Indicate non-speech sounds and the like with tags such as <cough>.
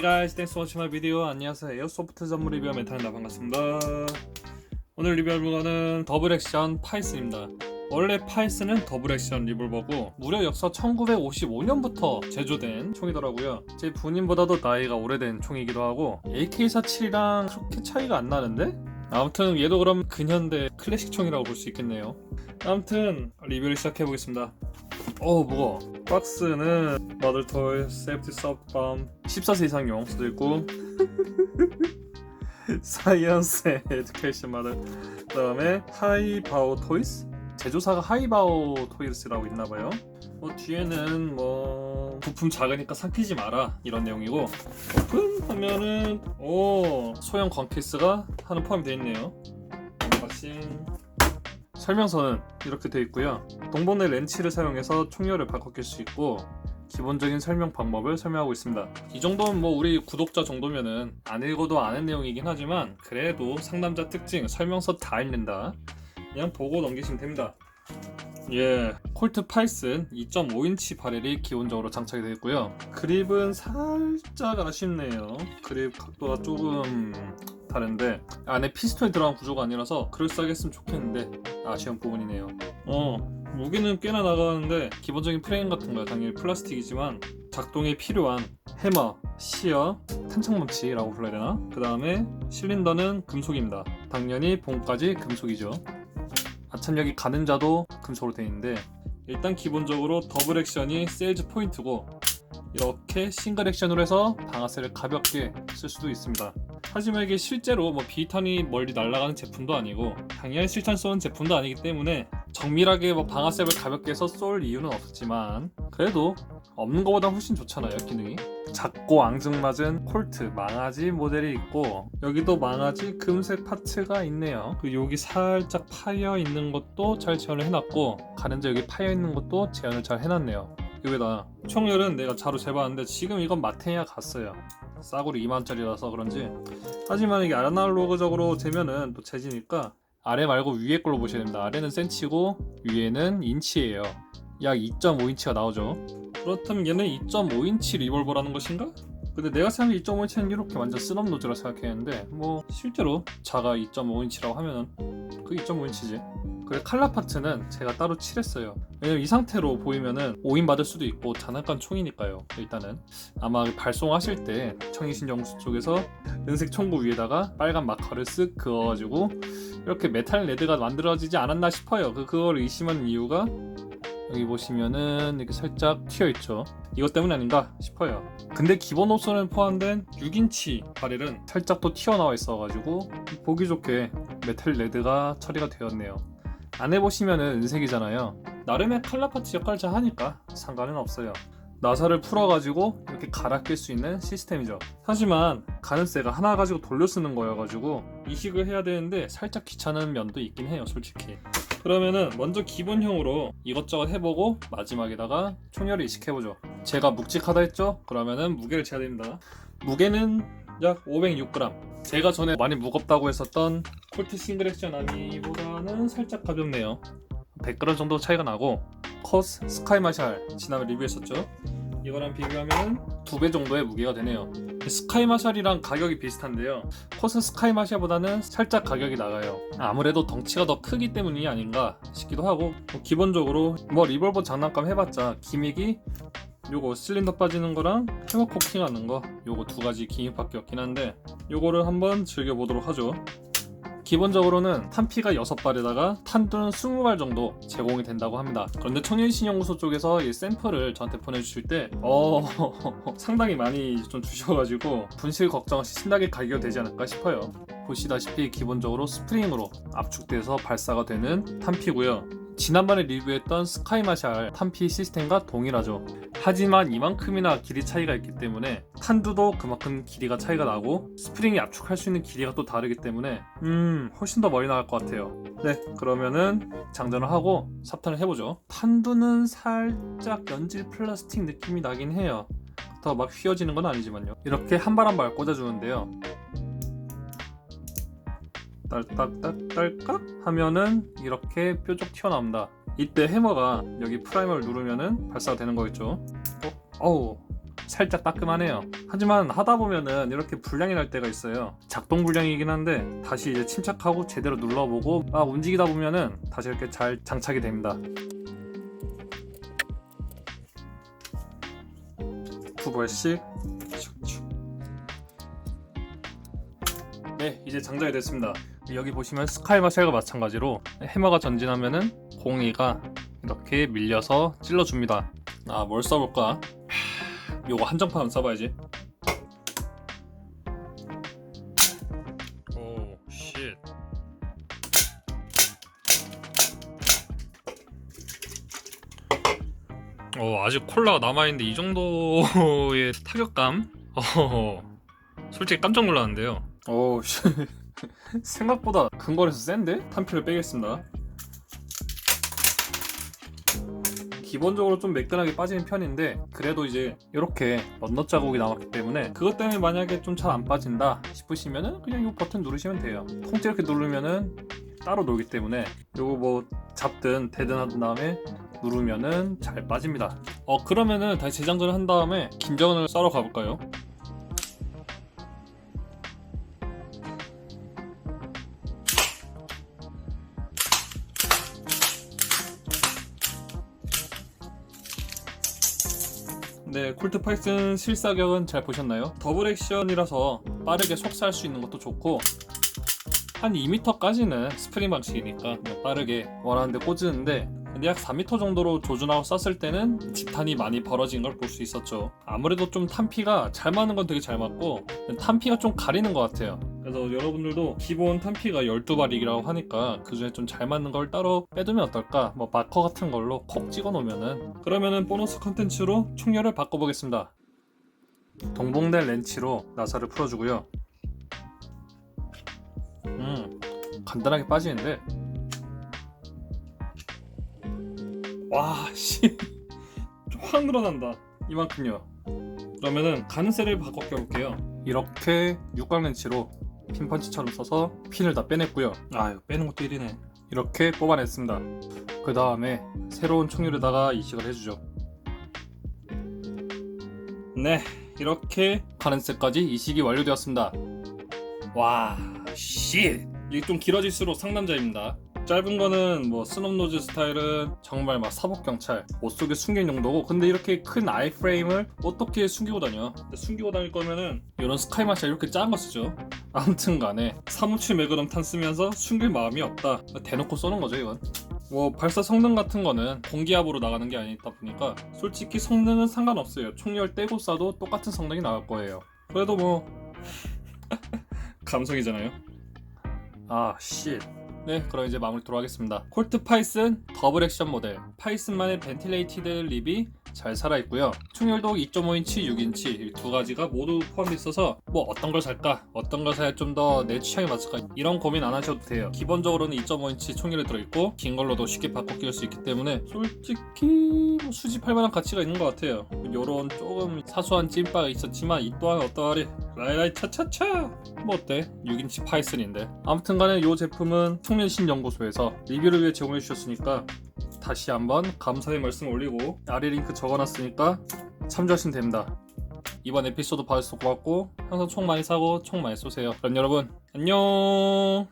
Hey guys, thanks for watching my video. 안녕하세요. 에어소프트 전문 리뷰어 메탈입니다. 반갑습니다. 오늘 리뷰할 물건은 더블 액션 파이슨입니다. 원래 파이슨은 더블 액션 리볼버고 무려 역사 1955년부터 제조된 총이더라고요. 제 부님보다도 나이가 오래된 총이기도 하고 AK47이랑 그렇게 차이가 안 나는데? 아무튼 얘도 그럼 근현대 클래식 총이라고 볼 수 있겠네요. 아무튼 리뷰를 시작해 보겠습니다. 어 무거워. 박스는 머들 토이, 세이프티 서브밤 14세 이상용 수도 있고 <laughs> 사이언스 에듀케이션 마들 그다음에 하이바오 토이스 제조사가 하이바오 토이스라고 있나봐요. 뭐 뒤에는 뭐 부품 작으니까 삼키지 마라 이런 내용이고 오픈 하면은 오 소형 건 케이스가 하나 포함이 되어 있네요. 언박싱 설명서는 이렇게 되어 있고요. 동봉내 렌치를 사용해서 총열을 바꿔 낄 수 있고 기본적인 설명 방법을 설명하고 있습니다. 이 정도면 뭐 우리 구독자 정도면은 안 읽어도 아는 내용이긴 하지만 그래도 상남자 특징 설명서 다 읽는다. 그냥 보고 넘기시면 됩니다. 예, 콜트 파이슨 2.5인치 바렐이 기본적으로 장착이 되어 있고요. 그립은 살짝 아쉽네요. 그립 각도가 조금 다른데 안에 피스톤이 들어간 구조가 아니라서 그럴싸하게 했으면 좋겠는데 아쉬운 부분이네요. 어, 무게는 꽤나 나가는데 기본적인 프레임 같은 거야 당연히 플라스틱이지만 작동에 필요한 해머, 시어, 탄창망치라고 불러야 되나? 그 다음에 실린더는 금속입니다. 당연히 봉까지 금속이죠. 아참력이 가는 자도 금속으로 되어 있는데 일단 기본적으로 더블 액션이 세일즈 포인트고 이렇게 싱글 액션으로 해서 방아쇠를 가볍게 쓸 수도 있습니다. 하지만 이게 실제로 뭐 비탄이 멀리 날아가는 제품도 아니고 당연히 실탄 쏘는 제품도 아니기 때문에 정밀하게 뭐 방아쇠를 가볍게 해서 쏠 이유는 없지만 그래도 없는 것보다 훨씬 좋잖아요 기능이 작고 앙증맞은 콜트 망아지 모델이 있고 여기도 망아지 금색 파츠가 있네요. 그 여기 살짝 파여 있는 것도 잘 재현을 해놨고 가는자 여기 파여 있는 것도 재현을 잘 해놨네요. 여기다 총열은 내가 자로 재봤는데 지금 이건 마테냐 갔어요. 싸구리 2만짜리라서 그런지. 하지만 이게 아날로그적으로 재면은 또 재지니까 아래 말고 위에 걸로 보셔야 됩니다. 아래는 센치고 위에는 인치예요. 약 2.5인치가 나오죠 그렇다면 얘는 2.5인치 리볼버라는 것인가? 근데 내가 생각해 2.5인치는 이렇게 완전 쓴업 노즈라 생각했는데 뭐 실제로 자가 2.5인치라고 하면은 그 2.5인치지. 그래 칼라 파트는 제가 따로 칠했어요. 왜냐면 이 상태로 보이면은 오인 받을 수도 있고 장난감 총이니까요 일단은. 아마 발송하실 때 청이신정수 쪽에서 은색 총구 위에다가 빨간 마커를 쓱 그어가지고 이렇게 메탈 레드가 만들어지지 않았나 싶어요. 그, 그걸 의심하는 이유가 여기 보시면은 이렇게 살짝 튀어 있죠. 이것 때문 아닌가 싶어요. 근데 기본 옵션은 포함된 6인치 바렐은 살짝 또 튀어나와 있어가지고 보기 좋게 메탈 레드가 처리가 되었네요. 안에 보시면은 은색이잖아요. 나름의 칼라 파트 역할을 잘 하니까 상관은 없어요. 나사를 풀어가지고 이렇게 갈아 낄 수 있는 시스템이죠. 하지만 가늠쇠가 하나 가지고 돌려 쓰는 거여가지고 이식을 해야 되는데 살짝 귀찮은 면도 있긴 해요, 솔직히. 그러면은 먼저 기본형으로 이것저것 해보고 마지막에다가 총열을 이식해보죠. 제가 묵직하다 했죠? 그러면은 무게를 재야 됩니다. 무게는 약 506g. 제가 전에 많이 무겁다고 했었던 콜트 싱글 액션 아미보다는 살짝 가볍네요. 100g 정도 차이가 나고 컷 스카이 마샬 지난번 리뷰했었죠? 이거랑 비교하면 두 배 정도의 무게가 되네요. 스카이 마샬이랑 가격이 비슷한데요. 컷은 스카이 마샬보다는 살짝 가격이 나가요. 아무래도 덩치가 더 크기 때문이 아닌가 싶기도 하고 뭐 기본적으로 뭐 리볼버 장난감 해봤자 기믹이 요거 실린더 빠지는 거랑 해머 코킹하는 거 요거 두 가지 기믹밖에 없긴 한데 요거를 한번 즐겨보도록 하죠. 기본적으로는 탄피가 6발에다가 탄두는 20발 정도 제공이 된다고 합니다. 그런데 청년신연구소 쪽에서 이 샘플을 저한테 보내주실 때 어... <laughs> 상당히 많이 좀 주셔가지고 분실 걱정 없이 신나게 가기가 되지 않을까 싶어요. 보시다시피 기본적으로 스프링으로 압축돼서 발사가 되는 탄피고요. 지난번에 리뷰했던 스카이 마샬 탄피 시스템과 동일하죠. 하지만 이만큼이나 길이 차이가 있기 때문에 탄두도 그만큼 길이가 차이가 나고 스프링이 압축할 수 있는 길이가 또 다르기 때문에 음 훨씬 더 멀리 나갈 것 같아요. 네 그러면은 장전을 하고 삽탄을 해보죠. 탄두는 살짝 연질 플라스틱 느낌이 나긴 해요. 더 막 휘어지는 건 아니지만요. 이렇게 한 발 한 발 꽂아주는데요. 딸딱딸딱딸깍 하면은 이렇게 뾰족 튀어나옵니다. 이때 해머가 여기 프라이머를 누르면은 발사가 되는 거겠죠. 어, 어우 살짝 따끔하네요. 하지만 하다 보면은 이렇게 불량이 날 때가 있어요. 작동 불량이긴 한데 다시 이제 침착하고 제대로 눌러보고 아 움직이다 보면은 다시 이렇게 잘 장착이 됩니다. 두 벌씩 슉슉. 네 이제 장착이 됐습니다. 여기 보시면 스카이 마샬과 마찬가지로 해머가 전진하면은 공이가 이렇게 밀려서 찔러줍니다. 아 뭘 써볼까? 요거 한정판 써봐야지. 오, 쉣. 어, 아직 콜라가 남아있는데 이 정도의 타격감? 어, 솔직히 깜짝 놀랐는데요. 오, 씨. <laughs> 생각보다 근거리에서 센데? 탄피를 빼겠습니다. 기본적으로 좀 매끈하게 빠지는 편인데 그래도 이제 이렇게 넛넛 자국이 남았기 때문에 그것 때문에 만약에 좀 잘 안 빠진다 싶으시면은 그냥 이 버튼 누르시면 돼요 통째 이렇게 누르면은 따로 놀기 때문에 요거 뭐 잡든 대든 한 다음에 누르면은 잘 빠집니다 어 그러면은 다시 재장전을 한 다음에 김정은을 썰어 가볼까요? 네, 콜트 파이슨 실사격은 잘 보셨나요? 더블 액션이라서 빠르게 속사할 수 있는 것도 좋고 한 2m까지는 스프링 방식이니까 그냥 빠르게 원하는 데 꽂는데 근데 약 4m 정도로 조준하고 쐈을 때는 집탄이 많이 벌어진 걸 볼 수 있었죠. 아무래도 좀 탄피가 잘 맞는 건 되게 잘 맞고 탄피가 좀 가리는 것 같아요. 그래서 여러분들도 기본 탄피가 12발이라고 하니까 그 중에 좀 잘 맞는 걸 따로 빼두면 어떨까? 뭐 마커 같은 걸로 콕 찍어 놓으면은 그러면은 보너스 컨텐츠로 총열을 바꿔보겠습니다. 동봉된 렌치로 나사를 풀어주고요. 음, 간단하게 빠지는데 와, 씨. 좀확 늘어난다. 이만큼요. 그러면은 가는세를 바꿔 껴볼게요. 이렇게 육각 렌치로 핀펀치처럼 써서 핀을 다 빼냈고요. 아, 이거 빼는 것도 일이네. 이렇게 뽑아냈습니다. 그 다음에 새로운 총률에다가 이식을 해주죠. 네, 이렇게 가는세까지 이식이 완료되었습니다. 와, 씨. 이게 좀 길어질수록 상남자입니다. 짧은 거는 뭐 스놉노즈 스타일은 정말 막 사복 경찰 옷 속에 숨긴 용도고 근데 이렇게 큰 아이 프레임을 어떻게 숨기고 다녀? 숨기고 다닐 거면은 이런 스카이 마샤 이렇게 작은 거 쓰죠. 아무튼 간에 사무칠 매그넘 탄 쓰면서 숨길 마음이 없다. 대놓고 쏘는 거죠 이건. 뭐 발사 성능 같은 거는 공기압으로 나가는 게 아니다 보니까 솔직히 성능은 상관없어요. 총열 떼고 쏴도 똑같은 성능이 나올 거예요. 그래도 뭐 <laughs> 감성이잖아요. 아 씨. 네, 그럼 이제 마무리 들어가겠습니다. 콜트 파이슨 더블 액션 모델. 파이슨만의 벤틸레이티드 립이 잘 살아있고요. 충혈도 2.5인치, 6인치 이두 가지가 모두 포함되어 있어서 뭐 어떤 걸 살까? 어떤 걸 사야 좀 더 내 취향에 맞을까? 이런 고민 안 하셔도 돼요. 기본적으로는 2.5인치 총열이 들어있고 긴 걸로도 쉽게 바꿔 끼울 수 있기 때문에 솔직히 뭐 수집할 만한 가치가 있는 것 같아요. 요런 조금 사소한 찐빠가 있었지만 이 또한 어떠하리 라이라이 차차차 뭐 어때? 6인치 파이슨인데 아무튼 간에 이 제품은 청년신 연구소에서 리뷰를 위해 제공해 주셨으니까 다시 한번 감사의 말씀 올리고 아래 링크 적어놨으니까 참조하시면 됩니다. 이번 에피소드 봐주셔서 고맙고 항상 총 많이 사고 총 많이 쏘세요. 그럼 여러분 안녕